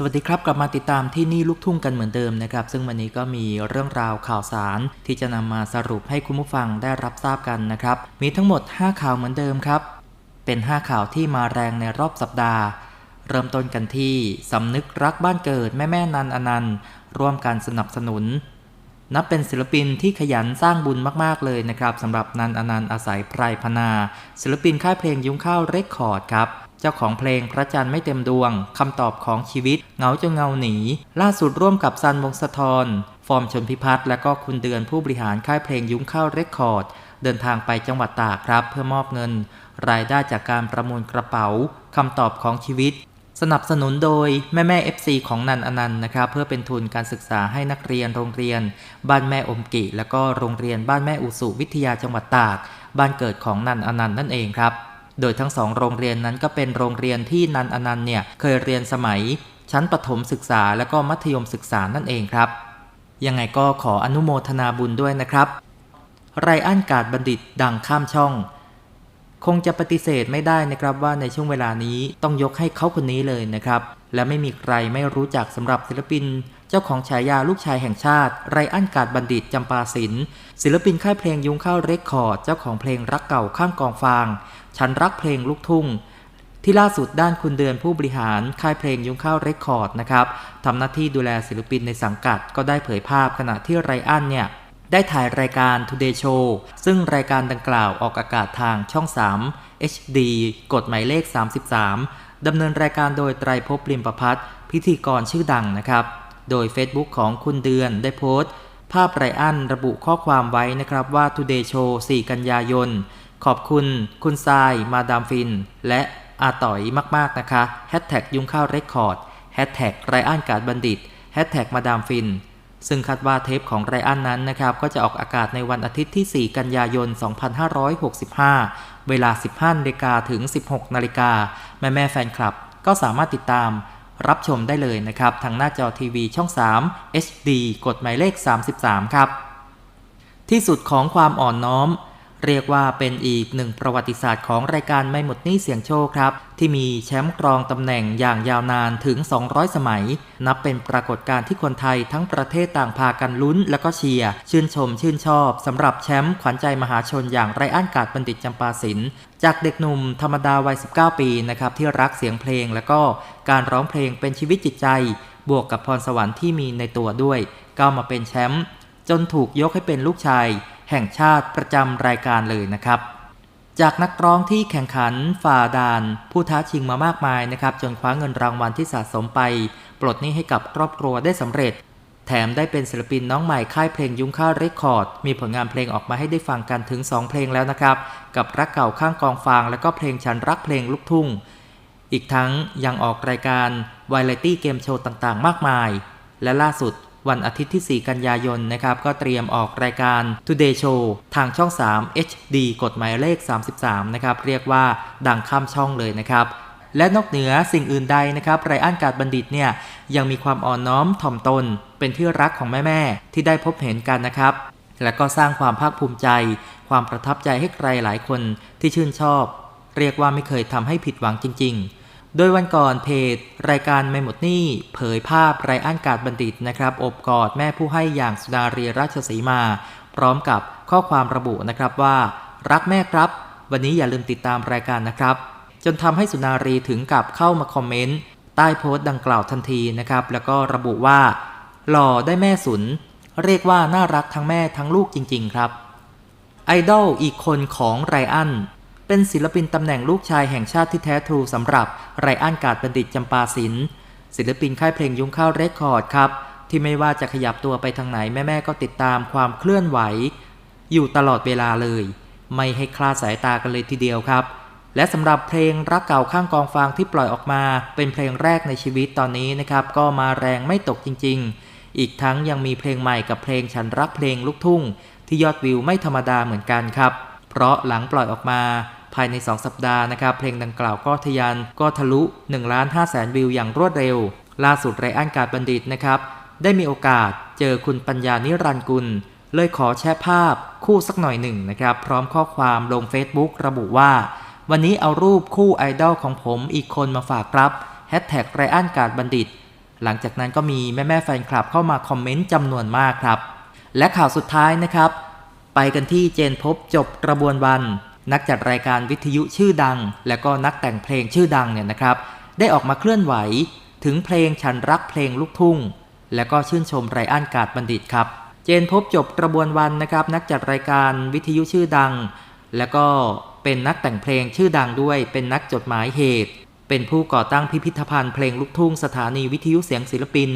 สวัสดีครับ กลับมาติดตามที่นี่ลูกทุ่งกันเหมือนเดิมนะครับ ซึ่งวันนี้ก็มีเรื่องราวข่าวสารที่จะนำมาสรุปให้คุณผู้ฟังได้รับทราบกันนะครับ มีทั้งหมด 5 ข่าวเหมือนเดิมครับ เป็น 5 ข่าวที่มาแรงในรอบสัปดาห์ เริ่มต้นกันที่สำนึกรักบ้านเกิดแม่แม่นันอนันต์ ร่วมกันสนับสนุน นับเป็นศิลปินที่ขยันสร้างบุญมากๆเลยนะครับสำหรับนันอนันต์อาศัยไพรพนา ศิลปินค่ายเพลงยุ้งข้าวเรคคอร์ดครับ จ้าของเพลงพระจันทร์ไม่เต็มดวง คำตอบของชีวิต เงาจนเงาหนี ล่าสุดร่วมกับซันวงสะทรฟอร์มชนพิพัฒน์และก็คุณเดือนผู้บริหารค่ายเพลงยุ้งข้าวเรคคอร์ด เดินทางไปจังหวัดตากครับ เพื่อมอบเงิน รายได้จากการประมูลกระเป๋า คำตอบของชีวิต สนับสนุนโดยแม่แม่ FC ของนันอนันต์นะครับเพื่อเป็นทุนการศึกษาให้นักเรียนโรงเรียน บ้านแม่อมกิ และก็โรงเรียนบ้านแม่อุสุวิทยาจังหวัดตาก บ้านเกิดของนันอนันต์นั่นเองครับ โดยทั้งสองโรงเรียนนั้นก็เป็นโรงเรียนที่นันอนันต์เนี่ยเคยเรียนสมัย ชั้นประถมศึกษาและก็มัธยมศึกษานั่นเองครับ ยังไงก็ขออนุโมทนาบุญด้วยนะครับ ไรอันกาดบัณฑิตดังข้ามช่อง คงจะปฏิเสธไม่ได้นะครับว่าในช่วงเวลานี้ต้องยกให้เขาคนนี้เลยนะครับ และไม่มีใครไม่รู้จักสำหรับศิลปิน เจ้าของฉายาลูกชายแห่งชาติ ไรอันกาดบัณฑิตจำปาศิลป์ศิลปินค่ายเพลงยุ้งข้าวเรคคอร์ด เจ้าของเพลงรักเก่าข้างกองฟาง ฉันรักเพลงลูกทุ่ง ที่ล่าสุดด้านคุณเดือนผู้บริหารค่ายเพลงยุ้งข้าวเรคคอร์ดนะครับทำหน้าที่ดูแลศิลปินในสังกัด ก็ได้เผยภาพขณะที่ไรอันเนี่ยได้ถ่ายรายการ Today Show ซึ่งรายการดังกล่าวออกอากาศทางช่อง 3 HD กฎหมายเลข 33 ดำเนินรายการโดยไตรภพลิมประพัฒพิธีกรชื่อดังนะครับ โดย Facebook ของคุณเดือนได้โพสต์ ภาพไรอันระบุข้อความไว้นะครับว่า Today Show 4 กันยายน ขอบคุณ คุณทราย มาดามฟิน และอาต่อยมากๆนะคะแฮชแท็กยุงข้าวเรคคอร์ดแฮชแท็กไรอันการดบัณฑิตแฮชแท็กมาดามฟิน ซึ่งคาดว่าเทปของไรอันนั้นนะครับ ก็จะออกอากาศในวันอาทิตย์ที่ 4 กันยายน 2565 เวลา 15นาฬิกาถึง 16นาฬิกาแม่แม่แฟนคลับ ก็สามารถติดตามรับชมได้เลยนะครับ ทางหน้าจอทีวีช่อง 3 HD กฎหมายเลข 33 ครับ ที่สุดของความอ่อนน้อม เรียกว่าเป็นอีกหนึ่งประวัติศาสตร์ของรายการไม่หมดนี้เสียงโชคครับ ที่มีแชมป์กรองตำแหน่งอย่างยาวนานถึง 200 สมัย นับเป็นปรากฏการณ์ที่คนไทยทั้งประเทศต่างพากันลุ้น แล้วก็เชียร์ชื่นชมชื่นชอบสำหรับแชมป์ขวัญใจมหาชนอย่างไรอันกาดบัณฑิตจำปาศิลป์จากเด็กหนุ่มธรรมดาวัย 19 ปีนะครับที่รักเสียงเพลง แล้วก็การร้องเพลงเป็นชีวิตจิตใจ บวกกับพรสวรรค์ที่มีในตัวด้วยก้าวมาเป็นแชมป์จนถูกยกให้เป็นลูกชาย แห่งชาติประจำรายการเลยนะครับ จากนักร้องที่แข่งขันฝ่าด่าน ผู้ท้าชิงมามากมายนะครับ จนคว้าเงินรางวัลที่สะสมไป ปลดหนี้ให้กับครอบครัวได้สำเร็จ แถมได้เป็นศิลปินน้องใหม่ค่ายเพลงยุ้งข้าวเรคคอร์ด มีผลงานเพลงออกมาให้ได้ฟังกันถึง 2 เพลงแล้วนะครับ กับรักเก่าข้างกองฟาง และก็เพลงฉันรักเพลงลูกทุ่ง อีกทั้งยังออกรายการวาไรตี้เกมโชว์ต่างๆ มากมาย และล่าสุด วันอาทิตย์ที่ 4 กันยายนนะครับ ก็เตรียมออกรายการ Today Show ทางช่อง 3 HD กฎหมายเลข 33 นะครับ เรียกว่าดังข้ามช่องเลยนะครับ และนอกเหนือสิ่งอื่นใดนะครับไรอันการดบัณฑิตเนี่ยยังมีความอ่อนน้อมถ่อมตน เป็นที่รักของแม่ๆที่ได้พบเห็นกันนะครับ และก็สร้างความภาคภูมิใจ ความประทับใจให้ใครหลายคนที่ชื่นชอบ เรียกว่าไม่เคยทำให้ผิดหวังจริง ๆ โดยวันก่อนเพจ รายการไม่หมดนี้เผยภาพไรอันการดบัณฑิตนะครับ อบกอดแม่ผู้ให้อย่างสุดารีราชสีมา พร้อมกับข้อความระบุนะครับว่า รักแม่ครับ วันนี้อย่าลืมติดตามรายการนะครับ จนทำให้สุนารีถึงกับเข้ามาคอมเมนต์ใต้โพสต์ดังกล่าวทันทีนะครับ แล้วก็ระบุว่า หล่อได้แม่สุน เรียกว่าน่ารักทั้งแม่ทั้งลูกจริง ๆ ครับไอดอลอีกคนของไรอัน เป็นศิลปินตำแหน่งลูกชายแห่งชาติที่แท้ทรูสำหรับไรอันกาดบัณฑิตจำปาศิลศิลปินค่ายเพลงยุ้งข้าวเรคคอร์ดครับ ที่ไม่ว่าจะขยับตัวไปทางไหนแม่ ๆ ก็ติดตามความเคลื่อนไหว อยู่ตลอดเวลาเลย ไม่ให้คลาดสายตากันเลยทีเดียวครับ และสำหรับเพลงรักเก่าข้างกองฟางที่ปล่อยออกมา เป็นเพลงแรกในชีวิตตอนนี้นะครับ ก็มาแรงไม่ตกจริง ๆ อีกทั้งยังมีเพลงใหม่กับเพลงฉันรักเพลงลูกทุ่ง ที่ยอดวิวไม่ธรรมดาเหมือนกันครับ เพราะหลังปล่อยออกมาายใน 2 สัปดาห์นะครับ เพลงดังกล่าวก็ทะยานก็ทะลุ1ล้าน5แสนวิวอย่างรวดเร็ว ล่าสุดไรอันการดบัณฑิตนะครับ ได้มีโอกาสเจอคุณปัญญานิรันกุล เลยขอแชร์ภาพคู่สักหน่อยหนึ่งนะครับ พร้อมข้อความลง Facebook ระบุว่า วันนี้เอารูปคู่ไอดอลของผมอีกคนมาฝากครับแฮชแท็กไรอันการดบัณฑิต หลังจากนั้นก็มีแม่ๆแฟนคลับเข้ามาคอมเมนต์จำนวนมากครับ และข่าวสุดท้ายนะครับ ไปกันที่เจนพบจบกระบวนวัน นักจัดรายการวิทยุชื่อดัง และก็นักแต่งเพลงชื่อดังเนี่ยนะครับ ได้ออกมาเคลื่อนไหว ถึงเพลงฉันรักเพลงลูกทุ่ง และก็ชื่นชมไรอันกาดบัณฑิตครับ เจนพบจบกระบวนวันนะครับ นักจัดรายการวิทยุชื่อดัง และก็เป็นนักแต่งเพลงชื่อดังด้วย เป็นนักจดหมายเหตุ เป็นผู้ก่อตั้งพิพิธภัณฑ์เพลงลูกทุ่งสถานีวิทยุเสียงศิลปิน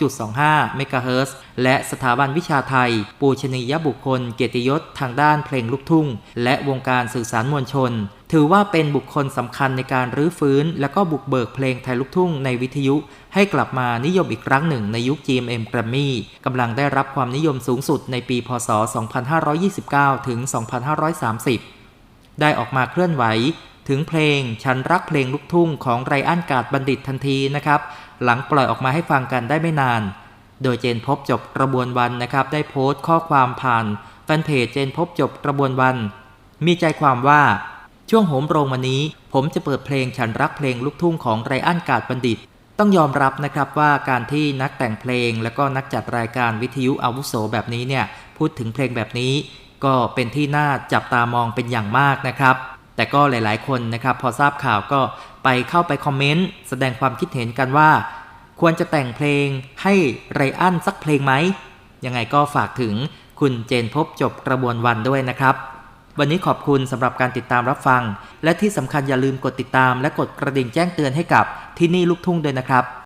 100.25 เมกะเฮิรตซ์และสถาบันวิชาไทย ปูชนียบุคคล เกียรติยศทางด้านเพลงลูกทุ่ง และวงการสื่อสารมวลชน ถือว่าเป็นบุคคลสำคัญในการรื้อฟื้น และก็บุกเบิกเพลงไทยลูกทุ่งในวิทยุ ให้กลับมานิยมอีกครั้งหนึ่งในยุค GMM Grammy กำลังได้รับความนิยมสูงสุดในปี พศ 2529 ถึง 2530ได้ออกมาเคลื่อนไหว ถึงเพลงฉันรักเพลงลูกทุ่งของไรอันกาดบัณฑิตทันทีนะครับ หลังปล่อยออกมาให้ฟังกันได้ไม่นาน โดยเจนพบจบกระบวนวันนะครับ ได้โพสต์ข้อความผ่านแฟนเพจเจนพบจบกระบวนวัน มีใจความว่าช่วงโหมโรงวันนี้ ผมจะเปิดเพลงฉันรักเพลงลูกทุ่งของไรอันกาดบัณฑิต ต้องยอมรับนะครับว่าการที่นักแต่งเพลง และก็นักจัดรายการวิทยุอาวุโสแบบนี้เนี่ยพูดถึงเพลงแบบนี้ ก็เป็นที่น่าจับตามองเป็นอย่างมากนะครับ แต่ก็หลายๆ คนนะครับพอทราบข่าวก็ไปเข้าไปคอมเมนต์แสดงความคิดเห็นกันว่า ควรจะแต่งเพลงให้ไรอันสักเพลงไหม ยังไงก็ฝากถึงคุณเจนพบจบกระบวนวันด้วยนะครับ วันนี้ขอบคุณสำหรับการติดตามรับฟัง และที่สำคัญอย่าลืมกดติดตามและกดกระดิ่งแจ้งเตือนให้กับที่นี่ลูกทุ่งด้วยนะครับ